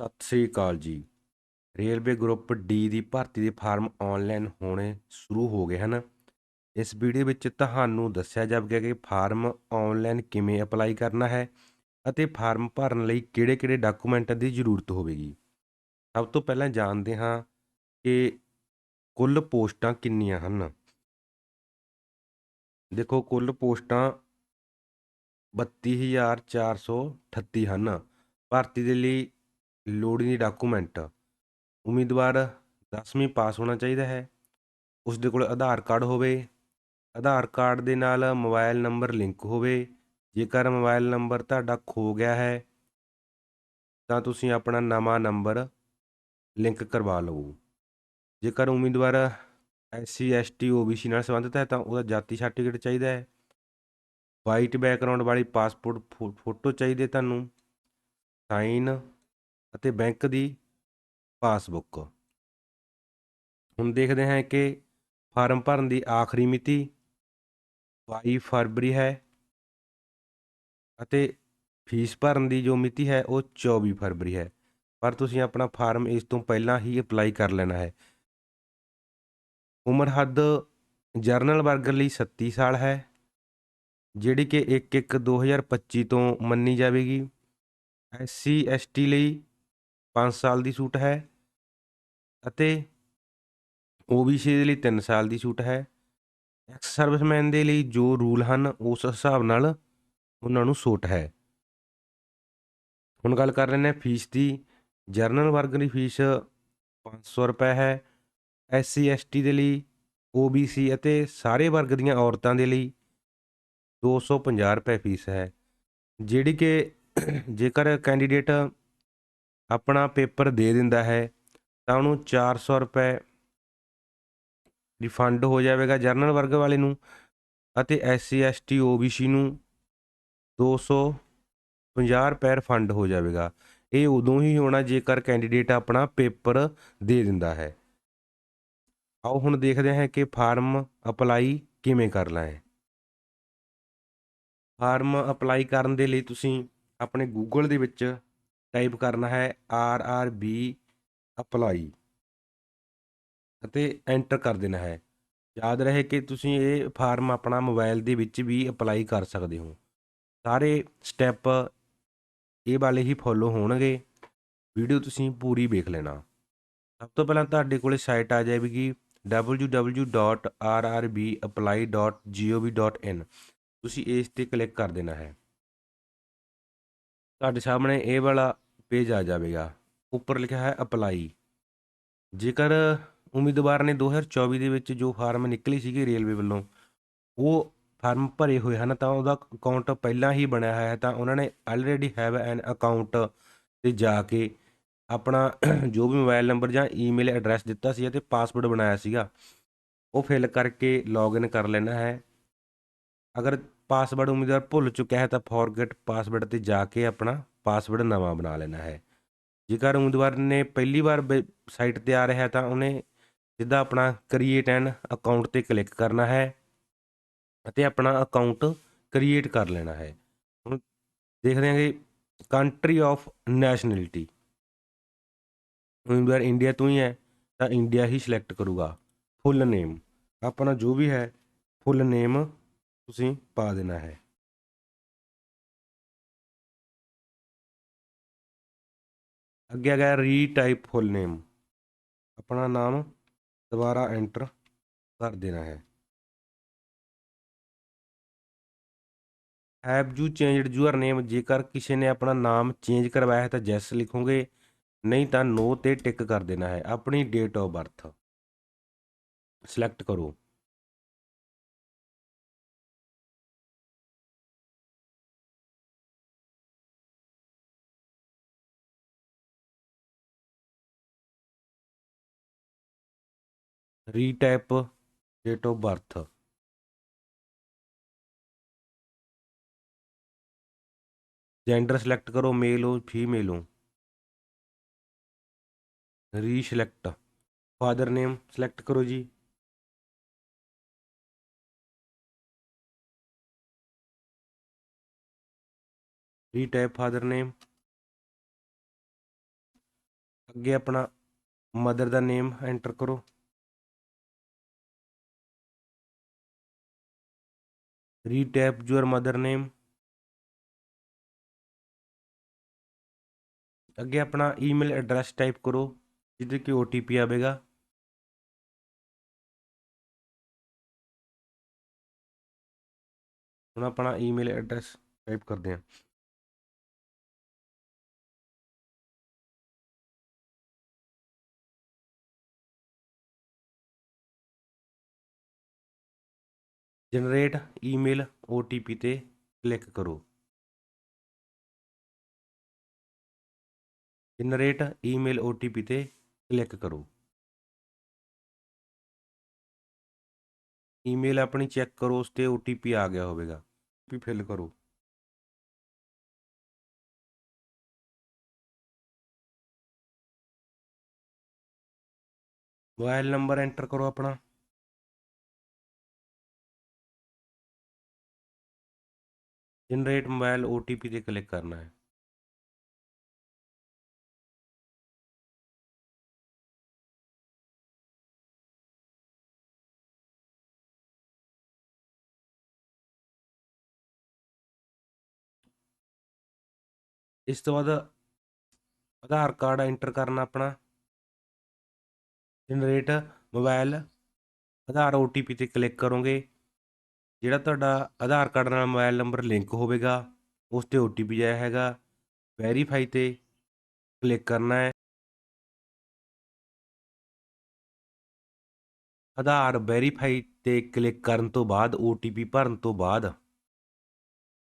ਸਤਿ ਸ੍ਰੀ ਅਕਾਲ ਜੀ। Railway group D ਦੀ ਭਰਤੀ ਦੇ ਫਾਰਮ ਆਨਲਾਈਨ ਹੋਣੇ ਸ਼ੁਰੂ ਹੋ ਗਏ ਹਨ। ਇਸ ਵੀਡੀਓ ਵਿੱਚ ਤੁਹਾਨੂੰ ਦੱਸਿਆ ਜਾਵੇਗਾ ਕਿ ਫਾਰਮ ਆਨਲਾਈਨ ਕਿਵੇਂ ਅਪਲਾਈ ਕਰਨਾ ਹੈ ਅਤੇ ਫਾਰਮ ਭਰਨ ਲਈ ਕਿਹੜੇ-ਕਿਹੜੇ ਡਾਕੂਮੈਂਟਾਂ ਦੀ ਜ਼ਰੂਰਤ ਹੋਵੇਗੀ। ਸਭ ਤੋਂ ਪਹਿਲਾਂ ਜਾਣਦੇ ਹਾਂ ਕਿ ਕੁੱਲ ਪੋਸਟਾਂ ਕਿੰਨੀਆਂ ਹਨ। ਦੇਖੋ, ਕੁੱਲ ਪੋਸਟਾਂ 32438 ਹਨ। ਭਰਤੀ ਦੇ ਲਈ ਲੋੜੀਂਦੀ ਡਾਕੂਮੈਂਟ ਉਮੀਦਵਾਰ 10ਵੀਂ ਪਾਸ ਹੋਣਾ ਚਾਹੀਦਾ ਹੈ। ਉਸ ਦੇ ਕੋਲ ਆਧਾਰ ਕਾਰਡ ਹੋਵੇ। ਆਧਾਰ ਕਾਰਡ ਦੇ ਨਾਲ ਮੋਬਾਈਲ ਨੰਬਰ ਲਿੰਕ ਹੋਵੇ। ਜੇਕਰ ਮੋਬਾਈਲ ਨੰਬਰ ਤੁਹਾਡਾ ਖੋ ਗਿਆ ਹੈ, ਤਾਂ ਤੁਸੀਂ ਆਪਣਾ ਨਵਾਂ ਨੰਬਰ ਲਿੰਕ ਕਰਵਾ ਲਵੋ। ਜੇਕਰ ਉਮੀਦਵਾਰ ਐਸਸੀ ਐਸਟੀ ਓਬੀਸੀ ਨਾਲ ਸੰਬੰਧਿਤ ਹੈ, ਤਾਂ ਉਹਦਾ ਜਾਤੀ ਸਰਟੀਫਿਕੇਟ ਚਾਹੀਦਾ ਹੈ। ਵਾਈਟ ਬੈਕਗ੍ਰਾਉਂਡ ਵਾਲੀ ਪਾਸਪੋਰਟ ਫੋ- ਫੋਟੋ ਚਾਹੀਦੀ ਤੁਹਾਨੂੰ। ਸਾਈਨ ਅਤੇ ਬੈਂਕ ਦੀ ਪਾਸਬੁੱਕ। ਹੁਣ ਦੇਖਦੇ ਹਾਂ ਕਿ ਫਾਰਮ ਭਰਨ ਦੀ ਆਖਰੀ ਮਿਤੀ 22 ਫਰਵਰੀ ਹੈ ਅਤੇ ਫੀਸ ਭਰਨ ਦੀ ਜੋ ਮਿਤੀ ਹੈ ਉਹ 24 ਫਰਵਰੀ ਹੈ। ਪਰ ਤੁਸੀਂ ਆਪਣਾ ਫਾਰਮ ਇਸ ਤੋਂ ਪਹਿਲਾਂ ਹੀ ਅਪਲਾਈ ਕਰ ਲੈਣਾ ਹੈ। ਉਮਰ ਹੱਦ ਜਰਨਲ ਵਰਗ ਲਈ 37 ਸਾਲ ਹੈ, ਜਿਹੜੀ ਕਿ 1/1/2025 ਤੋਂ ਮੰਨੀ ਜਾਵੇਗੀ। ਐਸਸੀ ਐਸਟੀ ਲਈ 5 ਸਾਲ ਦੀ ਛੂਟ ਹੈ ਅਤੇ ਓਬੀਸੀ ਦੇ ਲਈ 3 ਸਾਲ ਦੀ ਛੂਟ ਹੈ। ਐਕਸ ਸਰਵਿਸਮੈਨ ਦੇ ਲਈ ਜੋ ਰੂਲ ਹਨ, ਉਸ ਹਿਸਾਬ ਨਾਲ ਉਹਨਾਂ ਨੂੰ ਛੂਟ ਹੈ। ਹੁਣ ਗੱਲ ਕਰ ਲੈਂਦੇ ਹਾਂ ਫੀਸ ਦੀ। ਜਰਨਲ ਵਰਗ ਦੀ ਫੀਸ 500 ਰੁਪਏ ਹੈ। ਐਸਸੀ ਐਸਟੀ ਦੇ ਲਈ ਓਬੀਸੀ ਅਤੇ ਸਾਰੇ ਵਰਗ ਦੀਆਂ ਔਰਤਾਂ ਦੇ ਲਈ 250 ਰੁਪਏ ਫੀਸ ਹੈ। ਜਿਹੜੀ ਕਿ ਜੇਕਰ ਕੈਂਡੀਡੇਟ ਆਪਣਾ ਪੇਪਰ ਦੇ ਦਿੰਦਾ ਹੈ, ਤਾਂ ਉਹਨੂੰ 400 ਰੁਪਏ ਰਿਫੰਡ ਹੋ ਜਾਵੇਗਾ ਜਰਨਲ ਵਰਗ ਵਾਲੇ ਨੂੰ ਅਤੇ ਐਸਸੀ ਐਸਟੀ ਓਬੀਸੀ ਨੂੰ 250 ਰੁਪਏ ਰਿਫੰਡ ਹੋ ਜਾਵੇਗਾ। ਇਹ ਉਦੋਂ ਹੀ ਹੋਣਾ ਜੇਕਰ ਕੈਂਡੀਡੇਟ ਆਪਣਾ ਪੇਪਰ ਦੇ ਦਿੰਦਾ ਹੈ। ਆਓ ਹੁਣ ਦੇਖਦੇ ਹਾਂ ਕਿ ਫਾਰਮ ਅਪਲਾਈ ਕਿਵੇਂ ਕਰਨਾ ਹੈ ਫਾਰਮ ਅਪਲਾਈ ਕਰਨ ਦੇ ਲਈ ਤੁਸੀਂ ਆਪਣੇ ਗੂਗਲ ਦੇ ਵਿੱਚ ਟਾਈਪ ਕਰਨਾ ਹੈ ਆਰ ਆਰ ਬੀ ਅਪਲਾਈ ਅਤੇ ਐਂਟਰ ਕਰ ਦੇਣਾ ਹੈ। ਯਾਦ ਰਹੇ ਕਿ ਤੁਸੀਂ ਇਹ ਫਾਰਮ ਆਪਣਾ ਮੋਬਾਈਲ ਦੇ ਵਿੱਚ ਵੀ ਅਪਲਾਈ ਕਰ ਸਕਦੇ ਹੋ। ਸਾਰੇ ਸਟੈਪ ਇਹ ਵਾਲੇ ਹੀ ਫੋਲੋ ਹੋਣਗੇ। ਵੀਡੀਓ ਤੁਸੀਂ ਪੂਰੀ ਵੇਖ ਲੈਣਾ। ਸਭ ਤੋਂ ਪਹਿਲਾਂ ਤੁਹਾਡੇ ਕੋਲੇ ਸਾਈਟ ਆ ਜਾਵੇਗੀ www.rrbapply.gov.in ਤੁਸੀਂ ਇਸ ਤੇ ਕਲਿੱਕ ਕਰ ਦੇਣਾ ਹੈ। ਤੁਹਾਡੇ ਸਾਹਮਣੇ ਇਹ ਵਾਲਾ ਪੇਜ ਆ ਜਾਵੇਗਾ। ਉੱਪਰ ਲਿਖਿਆ ਹੈ ਅਪਲਾਈ ਜੇਕਰ ਉਮੀਦਵਾਰ ਨੇ 2024 ਦੇ ਵਿੱਚ ਜੋ ਫਾਰਮ ਨਿਕਲੀ ਸੀਗੀ ਰੇਲਵੇ ਵੱਲੋਂ, ਉਹ ਫਾਰਮ ਭਰੇ ਹੋਏ ਹਨ, ਤਾਂ ਉਹਦਾ ਅਕਾਊਂਟ ਪਹਿਲਾਂ ਹੀ ਬਣਿਆ ਹੋਇਆ ਹੈ, ਤਾਂ ਉਹਨਾਂ ਨੇ ਆਲਰੇਡੀ ਹੈਵ ਐਨ ਅਕਾਊਂਟ ਤੇ ਜਾ ਕੇ ਆਪਣਾ ਜੋ ਵੀ ਮੋਬਾਈਲ ਨੰਬਰ ਜਾਂ ਈਮੇਲ ਐਡਰੈਸ ਦਿੱਤਾ ਸੀ ਅਤੇ ਪਾਸਵਰਡ ਬਣਾਇਆ ਸੀਗਾ, ਉਹ ਫਿਲ ਕਰਕੇ ਲੌਗਇਨ ਕਰ ਲੈਣਾ ਹੈ। ਅਗਰ ਪਾਸਵਰਡ ਉਮੀਦਵਾਰ ਭੁੱਲ ਚੁੱਕਿਆ ਹੈ ਤਾਂ ਫੋਰਗੇਟ ਪਾਸਵਰਡ ਤੇ ਜਾ ਕੇ ਆਪਣਾ ਪਾਸਵਰਡ ਨਵਾਂ ਬਣਾ ਲੈਣਾ ਹੈ। ਜੇਕਰ ਉਮੀਦਵਾਰ ਨੇ ਪਹਿਲੀ ਵਾਰ ਸਾਈਟ ਤੇ ਆ ਰਿਹਾ ਹੈ ਤਾਂ ਉਹਨੇ ਸਿੱਧਾ ਆਪਣਾ ਕ੍ਰੀਏਟ ਐਨ ਅਕਾਊਂਟ ਤੇ ਕਲਿੱਕ ਕਰਨਾ ਹੈ ਅਤੇ ਆਪਣਾ ਅਕਾਊਂਟ ਕ੍ਰੀਏਟ ਕਰ ਲੈਣਾ ਹੈ। ਹੁਣ ਦੇਖਦੇ ਹਾਂ ਕਿ ਕੰਟਰੀ ਆਫ ਨੈਸ਼ਨੈਲਿਟੀ ਉਮੀਦਵਾਰ ਇੰਡੀਆ ਤੋਂ ਹੀ ਹੈ ਤਾਂ ਇੰਡੀਆ ਹੀ ਸਿਲੈਕਟ ਕਰੂਗਾ। ਫੁੱਲ ਨੇਮ ਆਪਣਾ ਜੋ ਵੀ ਹੈ ਫੁੱਲ ਨੇਮ ਤੁਸੀਂ ਪਾ ਦੇਣਾ ਹੈ। ਅੱਗੇ ਆ ਗਿਆ ਰੀਟਾਈਪ ਫੁੱਲ ਨੇਮ ਆਪਣਾ ਨਾਮ ਦੁਬਾਰਾ ਐਂਟਰ ਕਰ ਦੇਣਾ ਹੈ। Have you changed your name ਜੇਕਰ ਕਿਸੇ ਨੇ ਆਪਣਾ ਨਾਮ ਚੇਂਜ ਕਰਵਾਇਆ ਹੈ ਤਾਂ ਜੈਸ ਲਿਖੋਗੇ, ਨਹੀਂ ਤਾਂ ਨੋ ਤੇ ਟਿਕ ਕਰ ਦੇਣਾ ਹੈ। ਆਪਣੀ ਡੇਟ ਆਫ ਬਰਥ ਸਿਲੈਕਟ ਕਰੋ। Retype date of birth. Gender select ਕਰੋ ਮੇਲ ਹੋ ਫੀਮੇਲ ਹੋ। ਰੀਸਿਲੈਕਟ ਫਾਦਰ ਨੇਮ ਸਿਲੈਕਟ ਕਰੋ ਜੀ। ਰੀਟਾਈਪ ਫਾਦਰ ਨੇਮ ਅੱਗੇ ਆਪਣਾ ਮਦਰ ਦਾ ਨੇਮ ਐਂਟਰ ਕਰੋ। ਰੀਟੈਪ ਯੂਅਰ ਮਦਰ ਨੇਮ ਅੱਗੇ ਆਪਣਾ ਈਮੇਲ ਐਡਰੈਸ ਟਾਈਪ ਕਰੋ ਜਿਹਦੇ ਕਿ ਓਟੀਪੀ ਆਵੇਗਾ ਹੁਣ ਆਪਣਾ ਈਮੇਲ ਐਡਰੈਸ ਟਾਈਪ ਕਰਦੇ ਹਾਂ generate email O T P ਤੇ ਕਲਿੱਕ ਕਰੋ। Generate email O T P ਤੇ ਕਲਿੱਕ ਕਰੋ। ਈਮੇਲ ਆਪਣੀ ਚੈੱਕ ਕਰੋ, ਉਸ ਤੇ ਓ ਟੀ ਪੀ ਆ ਗਿਆ ਹੋਵੇਗਾ। ਵੀ ਫਿਲ ਕਰੋ। ਮੋਬਾਈਲ ਨੰਬਰ ਐਂਟਰ ਕਰੋ ਆਪਣਾ। ਜਨਰੇਟ ਮੋਬਾਈਲ ਓਟੀਪੀ ਤੇ ਕਲਿੱਕ ਕਰਨਾ ਹੈ। ਇਸ ਤੋਂ ਬਾਅਦ ਆਧਾਰ ਕਾਰਡ ਐਂਟਰ ਕਰਨਾ ਆਪਣਾ। ਜਨਰੇਟ ਮੋਬਾਈਲ ਆਧਾਰ ਓਟੀਪੀ ਤੇ ਕਲਿੱਕ ਕਰੋਗੇ। ਜਿਹੜਾ ਤੁਹਾਡਾ ਆਧਾਰ ਕਾਰਡ ਨਾਲ ਮੋਬਾਈਲ ਨੰਬਰ ਲਿੰਕ ਹੋਵੇਗਾ, ਉਸ ਤੇ ਓਟੀਪੀ ਜਾਇਆ ਹੈਗਾ, ਵੈਰੀਫਾਈ ਤੇ ਕਲਿੱਕ ਕਰਨਾ ਹੈ। ਆਧਾਰ ਵੈਰੀਫਾਈ ਤੇ ਕਲਿੱਕ ਕਰਨ ਤੋਂ ਬਾਅਦ ਓਟੀਪੀ ਭਰਨ ਤੋਂ ਬਾਅਦ,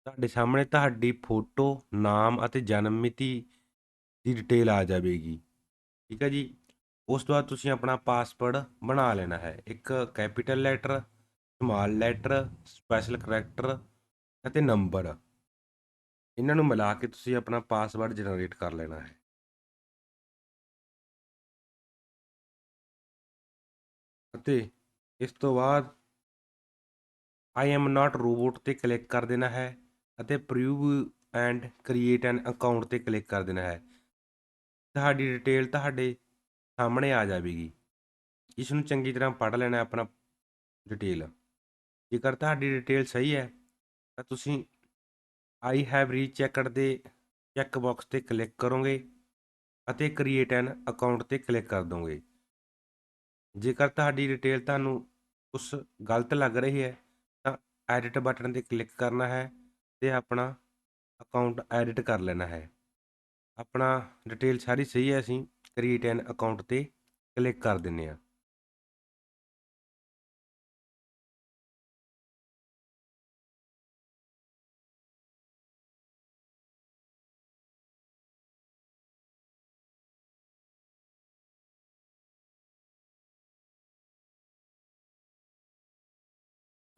ਤੁਹਾਡੇ ਸਾਹਮਣੇ ਤੁਹਾਡੀ ਫੋਟੋ, ਨਾਮ ਅਤੇ ਜਨਮ ਮਿਤੀ ਦੀ ਡਿਟੇਲ ਆ ਜਾਵੇਗੀ। ਠੀਕ ਹੈ ਜੀ? ਉਸ ਤੋਂ ਬਾਅਦ ਤੁਸੀਂ ਆਪਣਾ ਪਾਸਵਰਡ ਬਣਾ ਲੈਣਾ ਹੈ। ਇੱਕ capital letter small letter special character ਅਤੇ ਨੰਬਰ ਇਹਨਾਂ ਨੂੰ ਮਿਲਾ ਕੇ ਤੁਸੀਂ ਆਪਣਾ ਪਾਸਵਰਡ ਜਨਰੇਟ ਕਰ ਲੈਣਾ ਹੈ। ਅਤੇ ਇਸ ਤੋਂ ਬਾਅਦ ਆਈ ਐਮ ਨਾਟ ਰੋਬੋਟ ਤੇ ਕਲਿੱਕ ਕਰ ਦੇਣਾ ਹੈ ਅਤੇ prove and create an account ਤੇ ਕਲਿੱਕ ਕਰ ਦੇਣਾ ਹੈ। ਤੁਹਾਡੀ ਡਿਟੇਲ ਤੁਹਾਡੇ ਸਾਹਮਣੇ ਆ ਜਾਵੇਗੀ। ਇਸ ਨੂੰ ਚੰਗੀ ਤਰ੍ਹਾਂ ਪੜ੍ਹ ਲੈਣਾ ਆਪਣਾ ਡਿਟੇਲ ਜੇਕਰ ਤੁਹਾਡੀ ਡਿਟੇਲ ਸਹੀ ਹੈ, ਤਾਂ ਤੁਸੀਂ ਆਈ ਹੈਵ ਰੀਚੈਕਡ ਦੇ ਚੈੱਕ ਬਾਕਸ ਤੇ ਕਲਿੱਕ ਕਰੋਗੇ ਅਤੇ ਕ੍ਰੀਏਟ ਐਨ ਅਕਾਊਂਟ ਤੇ ਕਲਿੱਕ ਕਰ ਦੋਗੇ। ਜੇਕਰ ਤੁਹਾਡੀ ਡਿਟੇਲ ਤੁਹਾਨੂੰ ਉਸ ਗਲਤ ਲੱਗ ਰਹੀ ਹੈ, ਤਾਂ ਐਡਿਟ ਬਟਨ ਤੇ ਕਲਿੱਕ ਕਰਨਾ ਹੈ ਤੇ ਆਪਣਾ ਅਕਾਊਂਟ ਐਡਿਟ ਕਰ ਲੈਣਾ ਹੈ। ਆਪਣਾ ਡਿਟੇਲ ਸਾਰੀ ਸਹੀ ਹੈ, ਅਸੀਂ ਕ੍ਰੀਏਟ ਐਨ ਅਕਾਊਂਟ ਤੇ ਕਲਿੱਕ ਕਰ ਦਿੰਨੇ ਆ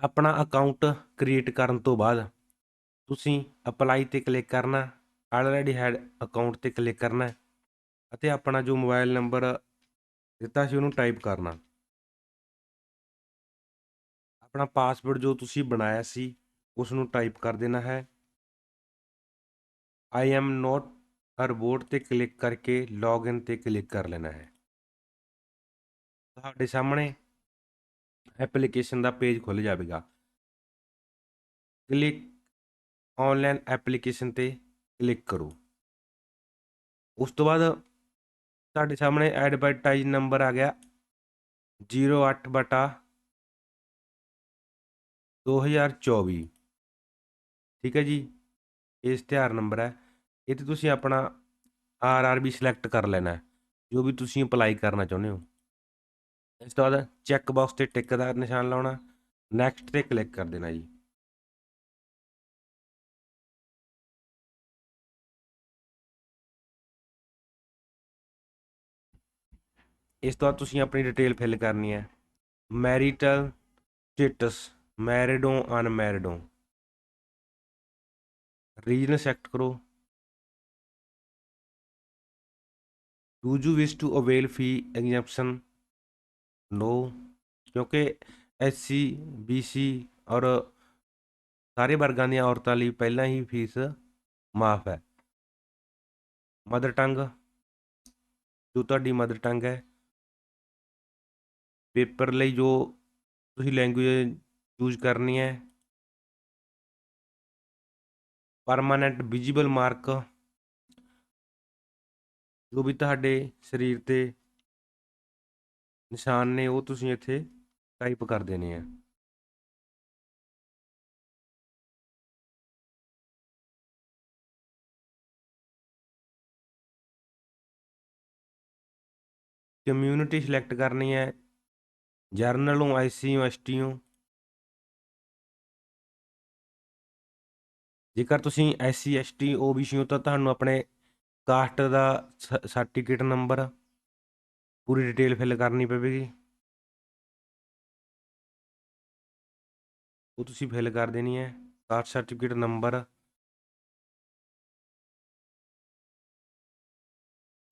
ਆਪਣਾ ਅਕਾਊਂਟ ਕ੍ਰੀਏਟ ਕਰਨ ਤੋਂ ਬਾਅਦ ਤੁਸੀਂ ਅਪਲਾਈ ਤੇ ਕਲਿੱਕ ਕਰਨਾ ਆਲਰੇਡੀ ਹੈਡ ਅਕਾਊਂਟ ਤੇ ਕਲਿੱਕ ਕਰਨਾ ਅਤੇ ਆਪਣਾ ਜੋ ਮੋਬਾਈਲ ਨੰਬਰ ਦਿੱਤਾ ਸੀ ਉਹਨੂੰ ਟਾਈਪ ਕਰਨਾ। ਆਪਣਾ ਪਾਸਵਰਡ ਜੋ ਤੁਸੀਂ ਬਣਾਇਆ ਸੀ ਉਸ ਨੂੰ ਟਾਈਪ ਕਰ ਦੇਣਾ ਹੈ। I am not a robot ਤੇ ਕਲਿੱਕ ਕਰਕੇ ਲੌਗਇਨ ਤੇ ਕਲਿੱਕ ਕਰ ਲੈਣਾ ਹੈ। ਤੁਹਾਡੇ ਸਾਹਮਣੇ ਐਪਲੀਕੇਸ਼ਨ ਦਾ ਪੇਜ ਖੁੱਲ ਜਾਵੇਗਾ। ਕਲਿੱਕ ਆਨਲਾਈਨ ਐਪਲੀਕੇਸ਼ਨ ਤੇ ਕਲਿੱਕ ਕਰੋ। ਉਸ ਤੋਂ ਬਾਅਦ ਤੁਹਾਡੇ ਸਾਹਮਣੇ ਐਡਵਰਟਾਈਜ਼ ਨੰਬਰ ਆ ਗਿਆ। 08 ਬਟਾ 2024 ਠੀਕ ਹੈ ਜੀ? ਇਹ ਇਸ਼ਤਿਹਾਰ ਨੰਬਰ ਹੈ। ਇਹ ਤੇ ਤੁਸੀਂ ਆਪਣਾ ਆਰ ਆਰ ਵੀ ਸਿਲੈਕਟ ਕਰ ਲੈਣਾ ਜੋ ਵੀ ਤੁਸੀਂ ਅਪਲਾਈ ਕਰਨਾ ਚਾਹੁੰਦੇ ਹੋ। ਇਸ ਤੋਂ ਬਾਅਦ ਚੈੱਕ ਬਾਕਸ ਤੇ ਟਿਕ ਦਾ ਨਿਸ਼ਾਨ ਲਾਉਣਾ ਨੈਕਸਟ ਤੇ ਕਲਿੱਕ ਕਰ ਦੇਣਾ ਜੀ। ਇਸ ਤੋਂ ਬਾਅਦ ਤੁਸੀਂ ਆਪਣੀ ਡਿਟੇਲ ਫਿਲ ਕਰਨੀ ਹੈ। Marital status married married unmarried region select ਕਰੋ। Do you wish to avail fee exemption no ਕਿਉਂਕਿ ਐਸਸੀ ਬੀਸੀ ਔਰ ਸਾਰੇ ਵਰਗਾਂ ਦੀਆਂ ਔਰਤਾਂ ਲਈ ਪਹਿਲਾਂ ਹੀ ਫੀਸ ਮਾਫ ਹੈ। ਮਦਰ ਟੰਗ, ਜੋ ਤੁਹਾਡੀ ਮਦਰ ਟੰਗ ਹੈ, ਪੇਪਰ ਲਈ ਜੋ ਤੁਸੀਂ ਲੈਂਗੁਏਜ ਯੂਜ ਕਰਨੀ ਹੈ, ਪਰਮਾਨੈਂਟ ਵਿਜ਼ੀਬਲ ਮਾਰਕ, ਜੋ ਵੀ ਤੁਹਾਡੇ ਸਰੀਰ ਤੇ ਨਿਸ਼ਾਨ ਨੇ ਉਹ ਤੁਸੀਂ ਇੱਥੇ ਟਾਈਪ ਕਰ ਦੇਣੇ ਆ। ਕਮਿਊਨਿਟੀ ਸਿਲੈਕਟ ਕਰਨੀ ਹੈ। ਜਰਨਲੋਂ ਆਈਸੀ ਐਸਟੀਓ ਜੇਕਰ ਤੁਸੀਂ ਐਸਸੀ ਐਸਟੀ ਓਬੀਸੀ ਹੋ ਤਾਂ ਤੁਹਾਨੂੰ ਆਪਣੇ ਕਾਸਟ ਦਾ ਸਰਟੀਫਿਕੇਟ ਨੰਬਰ ਪੂਰੀ ਡਿਟੇਲ ਫਿਲ ਕਰਨੀ ਪਵੇਗੀ ਉਹ ਤੁਸੀਂ ਫਿਲ ਕਰ ਦੇਣੀ ਹੈ caste certificate number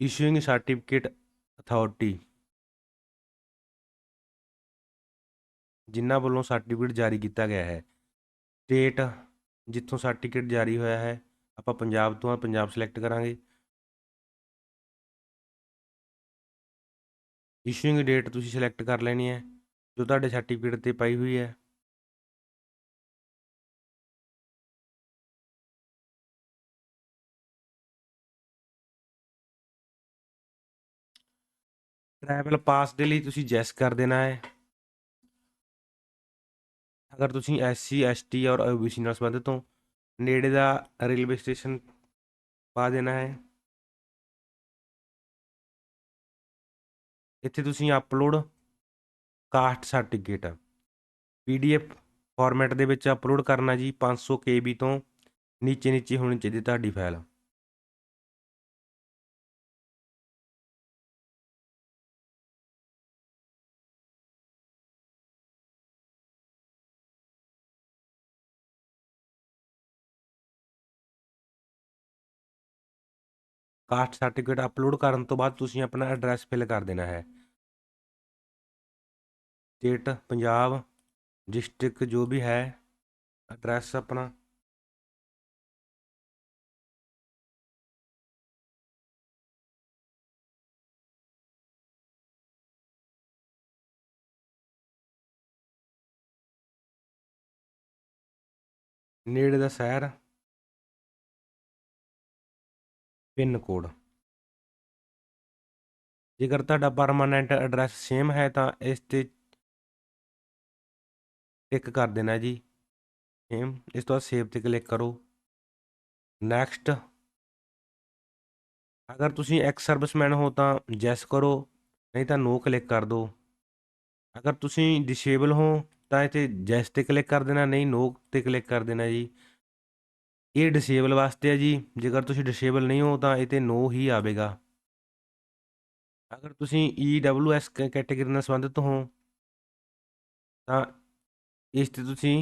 issuing certificate authority ਜਿਨ੍ਹਾਂ ਵੱਲੋਂ ਸਰਟੀਫਿਕੇਟ ਜਾਰੀ ਕੀਤਾ ਗਿਆ ਹੈ ਸਟੇਟ ਜਿੱਥੋਂ ਸਰਟੀਫਿਕੇਟ ਜਾਰੀ ਹੋਇਆ ਹੈ ਆਪਾਂ ਪੰਜਾਬ ਤੋਂ ਆ ਪੰਜਾਬ ਸਿਲੈਕਟ ਕਰਾਂਗੇ ਇਸ਼ੂਇੰਗ ਡੇਟ ਤੁਸੀਂ ਸਿਲੈਕਟ ਕਰ ਲੈਣੀ ਹੈ, ਜੋ ਤੁਹਾਡੇ ਸਰਟੀਫਿਕੇਟ ਤੇ ਪਾਈ ਹੋਈ ਹੈ। ਟਰੈਵਲ ਪਾਸ ਦੇ ਲਈ ਤੁਸੀਂ ਜੈਸ ਕਰ ਦੇਣਾ ਹੈ। ਅਗਰ ਤੁਸੀਂ ਐਸਸੀ ਐਸਟੀ ਔਰ ਓਬੀਸੀ ਨਾਲ ਸੰਬੰਧਿਤ ਹੋ, ਨੇੜੇ ਦਾ ਰੇਲਵੇ ਸਟੇਸ਼ਨ ਪਾ ਦੇਣਾ ਹੈ। ਇੱਥੇ ਤੁਸੀਂ upload caste certificate PDF format ਦੇ ਵਿੱਚ ਅਪਲੋਡ ਕਰਨਾ ਜੀ 500 ਕੇਬੀ ਤੋਂ ਨੀਚੇ ਨੀਚੇ ਹੋਣੀ ਚਾਹੀਦੀ ਤੁਹਾਡੀ ਫਾਈਲ ਕਾਸਟ ਸਰਟੀਫਿਕੇਟ ਅਪਲੋਡ ਕਰਨ ਤੋਂ ਬਾਅਦ ਤੁਸੀਂ ਆਪਣਾ ਐਡਰੈਸ ਫਿਲ ਕਰ ਦੇਣਾ ਹੈ। ਸਟੇਟ, ਪੰਜਾਬ, ਡਿਸਟ੍ਰਿਕਟ ਜੋ ਵੀ ਹੈ, ਐਡਰੈਸ ਆਪਣਾ। ਨੇੜੇ ਦਾ ਸ਼ਹਿਰ। Pin code. ਜੇਕਰ ਤੁਹਾਡਾ ਪਰਮਾਨੈਂਟ ਐਡਰੈਸ ਸੇਮ ਹੈ ਤਾਂ ਇਸ ਤੇ ਟਿਕ ਕਰ ਦੇਣਾ ਜੀ। ਸੇਮ ਇਸ ਤੋਂ ਬਾਅਦ ਸੇਵ ਤੇ ਕਲਿੱਕ ਕਰੋ। ਨੈਕਸਟ ਅਗਰ ਤੁਸੀਂ ਐਕਸ ਸਰਵਿਸਮੈਨ ਹੋ ਤਾਂ ਜੈਸ ਕਰੋ, ਨਹੀਂ ਤਾਂ ਨੋ ਕਲਿੱਕ ਕਰ ਦਿਓ ਅਗਰ ਤੁਸੀਂ ਡਿਸੇਬਲ ਹੋ ਤਾਂ ਇੱਥੇ ਜੈਸ ਤੇ ਕਲਿੱਕ ਕਰ ਦੇਣਾ, ਨਹੀਂ ਨੋ ਤੇ ਕਲਿੱਕ ਕਰ ਦੇਣਾ ਜੀ। ਇਹ ਡਿਸੇਬਲ ਵਾਸਤੇ ਆ ਜੀ। ਜੇਕਰ ਤੁਸੀਂ ਡਿਸੇਬਲ ਨਹੀਂ ਹੋ ਤਾਂ ਇਹ ਤੇ ਨੋ ਹੀ ਆਵੇਗਾ। ਅਗਰ ਤੁਸੀਂ EWS ਕੈਟਾਗਰੀ ਨਾਲ ਸੰਬੰਧਿਤ ਹੋ, ਤਾਂ ਇਸ ਤੇ ਤੁਸੀਂ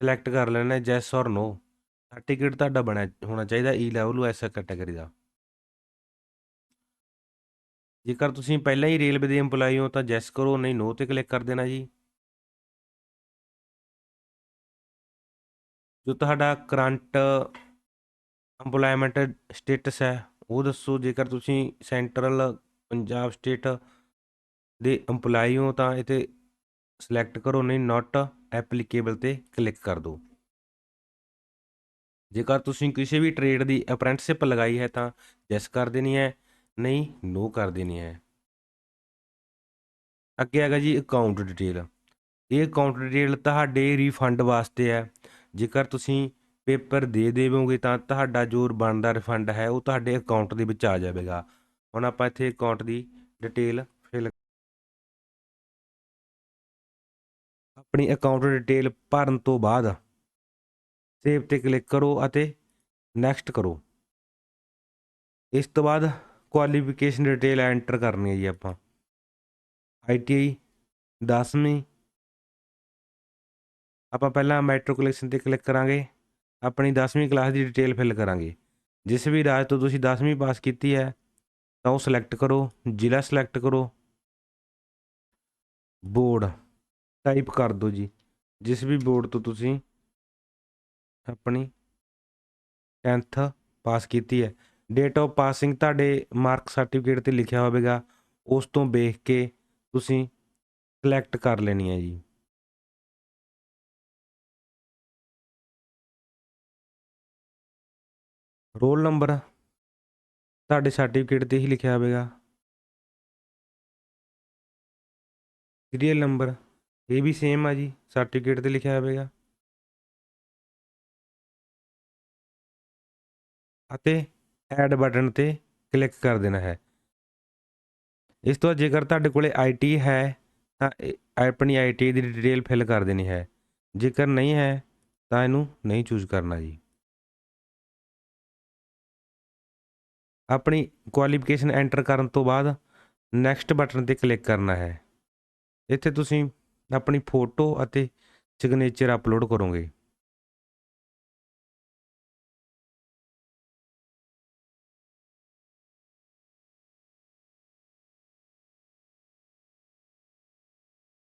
ਸਿਲੈਕਟ ਕਰ ਲੈਣਾ ਜੈਸ ਔਰ ਨੋ ਸਰਟੀਫਿਕੇਟ ਤੁਹਾਡਾ ਬਣਿਆ, ਹੋਣਾ ਚਾਹੀਦਾ EWS ਕੈਟਾਗਰੀ ਦਾ। ਜੇਕਰ ਤੁਸੀਂ ਪਹਿਲਾਂ ਹੀ ਰੇਲਵੇ ਦੇ EMPLOYE ਹੋ ਤਾਂ ਜੈਸ ਕਰੋ, ਨਹੀਂ ਨੋ ਤੇ ਕਲਿੱਕ ਕਰ ਦੇਣਾ ਜੀ। ਜੋ ਤੁਹਾਡਾ ਕਰੰਟ EMPLOYMENT ਸਟੇਟਸ ਹੈ, ਉਹ ਦੱਸੋ। ਜੇਕਰ ਤੁਸੀਂ ਸੈਂਟਰਲ ਪੰਜਾਬ ਸਟੇਟ ਦੇ EMPLOYE ਹੋ, ਤਾਂ ਇਹ ਤੇ ਸਿਲੈਕਟ ਕਰੋ, ਨਹੀਂ ਨਾਟ ਐਪਲੀਕੇਬਲ ਤੇ ਕਲਿੱਕ ਕਰ ਦਿਓ। ਜੇਕਰ ਤੁਸੀਂ ਕਿਸੇ ਵੀ ਟ੍ਰੇਡ ਦੀ ਅਪ੍ਰੈਂਟਿਸਸ਼ਿਪ ਲਗਾਈ ਹੈ, ਤਾਂ ਜੈਸ ਕਰ ਦੇਣੀ ਹੈ, ਨਹੀਂ, ਨੋ ਕਰ ਦੇਣੀ ਹੈ। ਅੱਗੇ ਹੈਗਾ ਜੀ ਅਕਾਊਂਟ ਡਿਟੇਲ। ਇਹ ਅਕਾਊਂਟ ਡਿਟੇਲ ਤੁਹਾਡੇ ਰੀਫੰਡ ਵਾਸਤੇ ਹੈ। ਜੇਕਰ ਤੁਸੀਂ ਪੇਪਰ ਦੇ ਦੇਵੋਗੇ ਤਾਂ ਤੁਹਾਡਾ ਜੋ ਬਣਦਾ ਰਿਫੰਡ ਹੈ, ਉਹ ਤੁਹਾਡੇ ਅਕਾਊਂਟ ਦੇ ਵਿੱਚ ਆ ਜਾਵੇਗਾ। ਹੁਣ ਆਪਾਂ ਇੱਥੇ ਅਕਾਊਂਟ ਦੀ ਡਿਟੇਲ ਫਿਲ ਆਪਣੀ ਅਕਾਊਂਟ ਡਿਟੇਲ ਭਰਨ ਤੋਂ ਬਾਅਦ ਸੇਵ ਤੇ ਕਲਿੱਕ ਕਰੋ ਅਤੇ ਨੈਕਸਟ ਕਰੋ। ਇਸ ਤੋਂ ਬਾਅਦ ਕੁਆਲੀਫਿਕੇਸ਼ਨ ਡਿਟੇਲ ਐਂਟਰ ਕਰਨੀ ਹੈ ਜੀ ਆਪਾਂ। ਆਈਟੀਆਈ 10ਵੀਂ ਆਪਾਂ ਪਹਿਲਾਂ ਮੈਟ੍ਰਿਕੂਲੇਸ਼ਨ ਤੇ ਕਲਿੱਕ ਕਰਾਂਗੇ, ਆਪਣੀ 10ਵੀਂ ਕਲਾਸ ਦੀ ਡਿਟੇਲ ਫਿਲ ਕਰਾਂਗੇ। ਜਿਸ ਵੀ ਰਾਜ ਤੋਂ ਤੁਸੀਂ 10ਵੀਂ ਪਾਸ ਕੀਤੀ ਹੈ, ਤਾਂ ਉਹ ਸਿਲੈਕਟ ਕਰੋ, ਜ਼ਿਲ੍ਹਾ ਸਿਲੈਕਟ ਕਰੋ। ਬੋਰਡ ਟਾਈਪ ਕਰ ਦਿਓ ਜੀ। ਜਿਸ ਵੀ ਬੋਰਡ ਤੋਂ ਤੁਸੀਂ ਆਪਣੀ 10th ਪਾਸ ਕੀਤੀ ਹੈ। ਡੇਟ ਆਫ ਪਾਸਿੰਗ ਤੁਹਾਡੇ ਮਾਰਕ ਸਰਟੀਫਿਕੇਟ ਤੇ ਲਿਖਿਆ ਹੋਵੇਗਾ, ਉਸ ਤੋਂ ਵੇਖ ਕੇ ਤੁਸੀਂ ਸਿਲੈਕਟ ਕਰ ਲੈਣੀ ਹੈ ਜੀ। ਰੋਲ ਨੰਬਰ ਤੁਹਾਡੇ ਸਰਟੀਫਿਕੇਟ ਤੇ ਹੀ ਲਿਖਿਆ ਹੋਵੇਗਾ। ਸੀਰੀਅਲ ਨੰਬਰ ਇਹ ਵੀ ਸੇਮ ਆ ਜੀ ਸਰਟੀਫਿਕੇਟ ਤੇ ਲਿਖਿਆ ਹੋਵੇਗਾ। ਅਤੇ ਐਡ ਬਟਨ ਤੇ ਕਲਿੱਕ ਕਰ ਦੇਣਾ ਹੈ। ਇਸ ਤੋਂ ਬਾਅਦ ਜੇਕਰ ਤੁਹਾਡੇ ਕੋਲੇ ਆਈਟੀ ਹੈ, ਤਾਂ ਇਹ- ਆਪਣੀ ਆਈਟੀ ਦੀ ਡਿਟੇਲ ਫਿਲ ਕਰ ਦੇਣੀ ਹੈ। ਜੇਕਰ ਨਹੀਂ ਹੈ, ਤਾਂ ਇਹਨੂੰ ਨਹੀਂ ਚੂਜ਼ ਕਰਨਾ ਜੀ। ਆਪਣੀ ਕੁਆਲੀਫਿਕੇਸ਼ਨ ਐਂਟਰ ਕਰਨ ਤੋਂ ਬਾਅਦ ਨੈਕਸਟ ਬਟਨ ਤੇ ਕਲਿੱਕ ਕਰਨਾ ਹੈ। ਇੱਥੇ ਤੁਸੀਂ ਆਪਣੀ ਫੋਟੋ ਅਤੇ ਸਿਗਨੇਚਰ ਅਪਲੋਡ ਕਰੋਗੇ।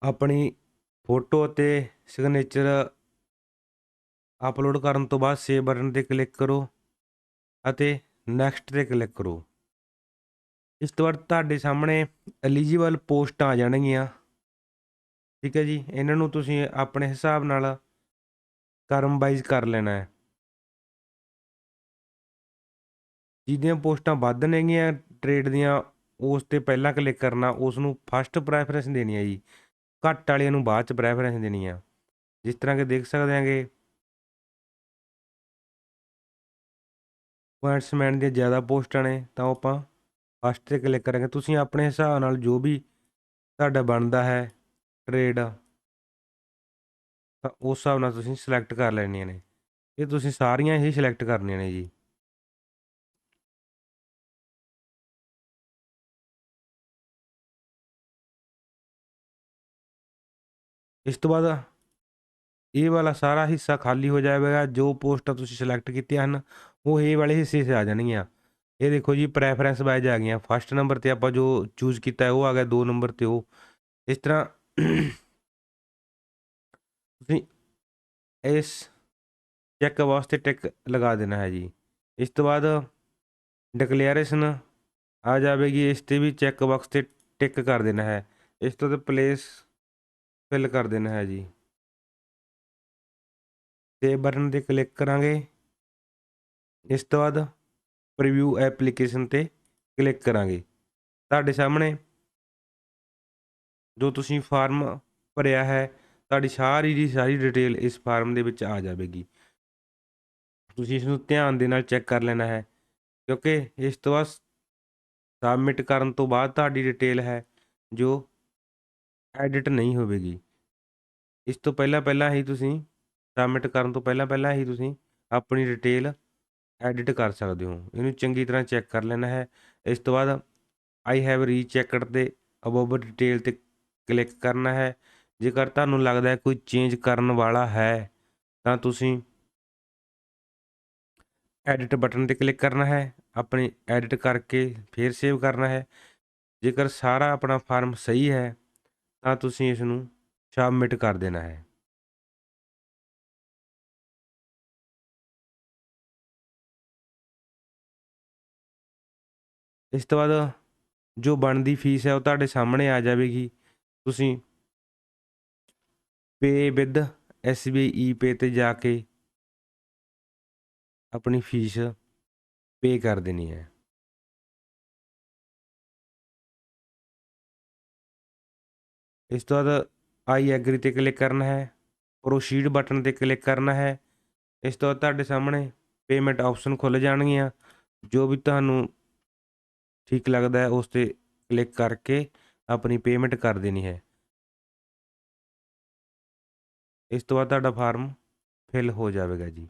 ਆਪਣੀ ਫੋਟੋ ਅਤੇ ਸਿਗਨੇਚਰ ਅਪਲੋਡ ਕਰਨ ਤੋਂ ਬਾਅਦ ਸੇਵ ਬਟਨ ਤੇ ਕਲਿੱਕ ਕਰੋ ਅਤੇ ਨੈਕਸਟ ਤੇ ਕਲਿੱਕ ਕਰੋ। ਇਸ ਤੋਂ ਬਾਅਦ ਤੁਹਾਡੇ ਸਾਹਮਣੇ ਐਲੀਜੀਬਲ ਪੋਸਟਾਂ ਆ ਜਾਣਗੀਆਂ। ਠੀਕ ਹੈ ਜੀ? ਇਹਨਾਂ ਨੂੰ ਤੁਸੀਂ ਆਪਣੇ ਹਿਸਾਬ ਨਾਲ ਕਰਮ ਵਾਈਜ਼ ਕਰ ਲੈਣਾ ਹੈ। ਜਿਹਦੀਆਂ ਪੋਸਟਾਂ ਵੱਧ ਨੇਗੀਆਂ ਟ੍ਰੇਡ ਦੀਆਂ, ਉਸ ਤੇ ਪਹਿਲਾਂ ਕਲਿੱਕ ਕਰਨਾ, ਉਸ ਨੂੰ ਫਸਟ ਪ੍ਰੈਫਰੈਂਸ ਦੇਣੀ ਹੈ ਜੀ। ਘੱਟ ਵਾਲੀਆਂ ਨੂੰ ਬਾਅਦ ਚ ਪ੍ਰੈਫਰੈਂਸ ਦੇਣੀ ਆ ਜਿਸ ਤਰ੍ਹਾਂ ਕਿ ਦੇਖ ਸਕਦੇ ਆਂਗੇ ਪੁਆਇੰਟਸਮੈਨ ਦੀਆਂ ਜ਼ਿਆਦਾ ਪੋਸਟਾਂ ਨੇ, ਤਾਂ ਉਹ ਆਪਾਂ ਫਸਟ ਤੇ ਕਲਿੱਕ ਕਰਾਂਗੇ। ਤੁਸੀਂ ਆਪਣੇ ਹਿਸਾਬ ਨਾਲ ਜੋ ਵੀ ਤੁਹਾਡਾ ਬਣਦਾ ਹੈ ਟ੍ਰੇਡ ਤਾਂ ਉਸ ਹਿਸਾਬ ਨਾਲ ਤੁਸੀਂ ਸਿਲੈਕਟ ਕਰ ਲੈਣੀਆਂ ਨੇ। ਇਹ ਤੁਸੀਂ ਸਾਰੀਆਂ ਹੀ ਸਿਲੈਕਟ ਕਰਨੀਆਂ ਨੇ ਜੀ। ਇਸ ਤੋਂ ਬਾਅਦ ਇਹ ਵਾਲਾ ਸਾਰਾ ਹਿੱਸਾ ਖਾਲੀ ਹੋ ਜਾਵੇਗਾ। ਜੋ ਪੋਸਟਾਂ ਤੁਸੀਂ ਸਿਲੈਕਟ ਕੀਤੀਆਂ ਹਨ ਉਹ ਇਹ ਵਾਲੇ ਹਿੱਸੇ 'ਚ ਆ ਜਾਣਗੀਆਂ। ਇਹ ਦੇਖੋ ਜੀ ਪ੍ਰੈਫਰੈਂਸ ਵਾਈਜ਼ ਆ ਗਈਆਂ। ਫਸਟ ਨੰਬਰ ਤੇ ਆਪਾਂ ਜੋ ਚੂਜ਼ ਕੀਤਾ ਹੈ, ਉਹ ਆ ਗਿਆ ਦੋ ਨੰਬਰ ਤੇ ਉਹ। ਇਸ ਤਰ੍ਹਾਂ ਤੁਸੀਂ ਇਸ ਚੈੱਕ ਬਾਕਸ ਤੇ ਟਿਕ ਲਗਾ ਦੇਣਾ ਹੈ ਜੀ। ਇਸ ਤੋਂ ਬਾਅਦ ਡਿਕਲੇਅਰੇਸ਼ਨ ਆ ਜਾਵੇਗੀ। ਇਸ ਤੇ ਵੀ ਚੈੱਕ ਬਾਕਸ ਤੇ ਟਿਕ ਕਰ ਦੇਣਾ ਹੈ। ਇਸ ਤੋਂ ਤੇ ਪਲੇਸ ਫਿਲ ਕਰ ਦੇਣਾ ਹੈ ਜੀ। ਤੇ ਬਟਨ ਤੇ ਕਲਿੱਕ ਕਰਾਂਗੇ। ਇਸ ਤੋਂ ਬਾਅਦ ਪ੍ਰੀਵਿਊ ਐਪਲੀਕੇਸ਼ਨ ਤੇ ਕਲਿੱਕ ਕਰਾਂਗੇ। ਤੁਹਾਡੇ ਸਾਹਮਣੇ ਜੋ ਤੁਸੀਂ ਫਾਰਮ ਭਰਿਆ ਹੈ, ਤੁਹਾਡੀ ਸਾਰੀ ਦੀ ਸਾਰੀ ਡਿਟੇਲ ਇਸ ਫਾਰਮ ਦੇ ਵਿੱਚ ਆ ਜਾਵੇਗੀ। ਤੁਸੀਂ ਇਸ ਨੂੰ ਧਿਆਨ ਦੇ ਨਾਲ ਚੈੱਕ ਕਰ ਲੈਣਾ ਹੈ, ਕਿਉਂਕਿ ਇਸ ਤੋਂ ਬਾਅਦ ਸਬਮਿਟ ਕਰਨ ਤੋਂ ਬਾਅਦ ਤੁਹਾਡੀ ਡਿਟੇਲ ਹੈ ਜੋ ਐਡਿਟ ਨਹੀਂ ਹੋਵੇਗੀ। ਇਸ ਤੋਂ ਪਹਿਲਾਂ ਪਹਿਲਾਂ ਹੀ ਤੁਸੀਂ ਸਬਮਿਟ ਕਰਨ ਤੋਂ ਪਹਿਲਾਂ ਪਹਿਲਾਂ ਹੀ ਤੁਸੀਂ ਆਪਣੀ ਡਿਟੇਲ ਐਡਿਟ ਕਰ ਸਕਦੇ ਹੋ। ਇਹਨੂੰ ਚੰਗੀ ਤਰ੍ਹਾਂ ਚੈੱਕ ਕਰ ਲੈਣਾ ਹੈ। ਇਸ ਤੋਂ ਬਾਅਦ ਆਈ ਹੈਵ ਰੀਚੈਕਡ ਤੇ ਅਬਵ ਡਿਟੇਲ ਤੇ ਕਲਿੱਕ ਕਰਨਾ ਹੈ। ਜੇਕਰ ਤੁਹਾਨੂੰ ਲੱਗਦਾ ਹੈ ਕੋਈ ਚੇਂਜ ਕਰਨ ਵਾਲਾ ਹੈ, ਤਾਂ ਤੁਸੀਂ ਐਡਿਟ ਬਟਨ ਤੇ ਕਲਿੱਕ ਕਰਨਾ ਹੈ। ਆਪਣੀ ਐਡਿਟ ਕਰਕੇ ਫਿਰ ਸੇਵ ਕਰਨਾ ਹੈ। ਜੇਕਰ ਸਾਰਾ ਆਪਣਾ ਫਾਰਮ ਸਹੀ ਹੈ, ਤਾਂ ਤੁਸੀਂ ਇਸ ਨੂੰ ਸਬਮਿਟ ਕਰ ਦੇਣਾ ਹੈ। ਇਸ ਤੋਂ ਬਾਅਦ ਜੋ ਬਣਦੀ ਫੀਸ ਹੈ ਉਹ ਤੁਹਾਡੇ ਸਾਹਮਣੇ ਆ ਜਾਵੇਗੀ। ਤੁਸੀਂ ਪੇ ਵਿਦ SBI ਈ-ਪੇ ਤੇ ਜਾ ਕੇ ਆਪਣੀ ਫੀਸ ਪੇ ਕਰ ਦੇਣੀ ਹੈ। ਇਸ ਤੋਂ ਬਾਅਦ ਆਈ ਐਗਰੀ ਤੇ ਕਲਿੱਕ ਕਰਨਾ ਹੈ। ਪ੍ਰੋਸੀਡ ਬਟਨ ਤੇ ਕਲਿੱਕ ਕਰਨਾ ਹੈ। ਇਸ ਤੋਂ ਬਾਅਦ ਤੁਹਾਡੇ ਸਾਹਮਣੇ ਪੇਮੈਂਟ ਆਪਸ਼ਨ ਖੁੱਲ ਜਾਣਗੀਆਂ। ਜੋ ਵੀ ਤੁਹਾਨੂੰ ਠੀਕ ਲੱਗਦਾ ਹੈ, ਉਸ ਤੇ ਕਲਿੱਕ ਕਰਕੇ ਆਪਣੀ ਪੇਮੈਂਟ ਕਰ ਦੇਣੀ ਹੈ। ਇਸ ਤੋਂ ਬਾਅਦ ਤੁਹਾਡਾ ਫਾਰਮ ਫਿਲ ਹੋ ਜਾਵੇਗਾ ਜੀ।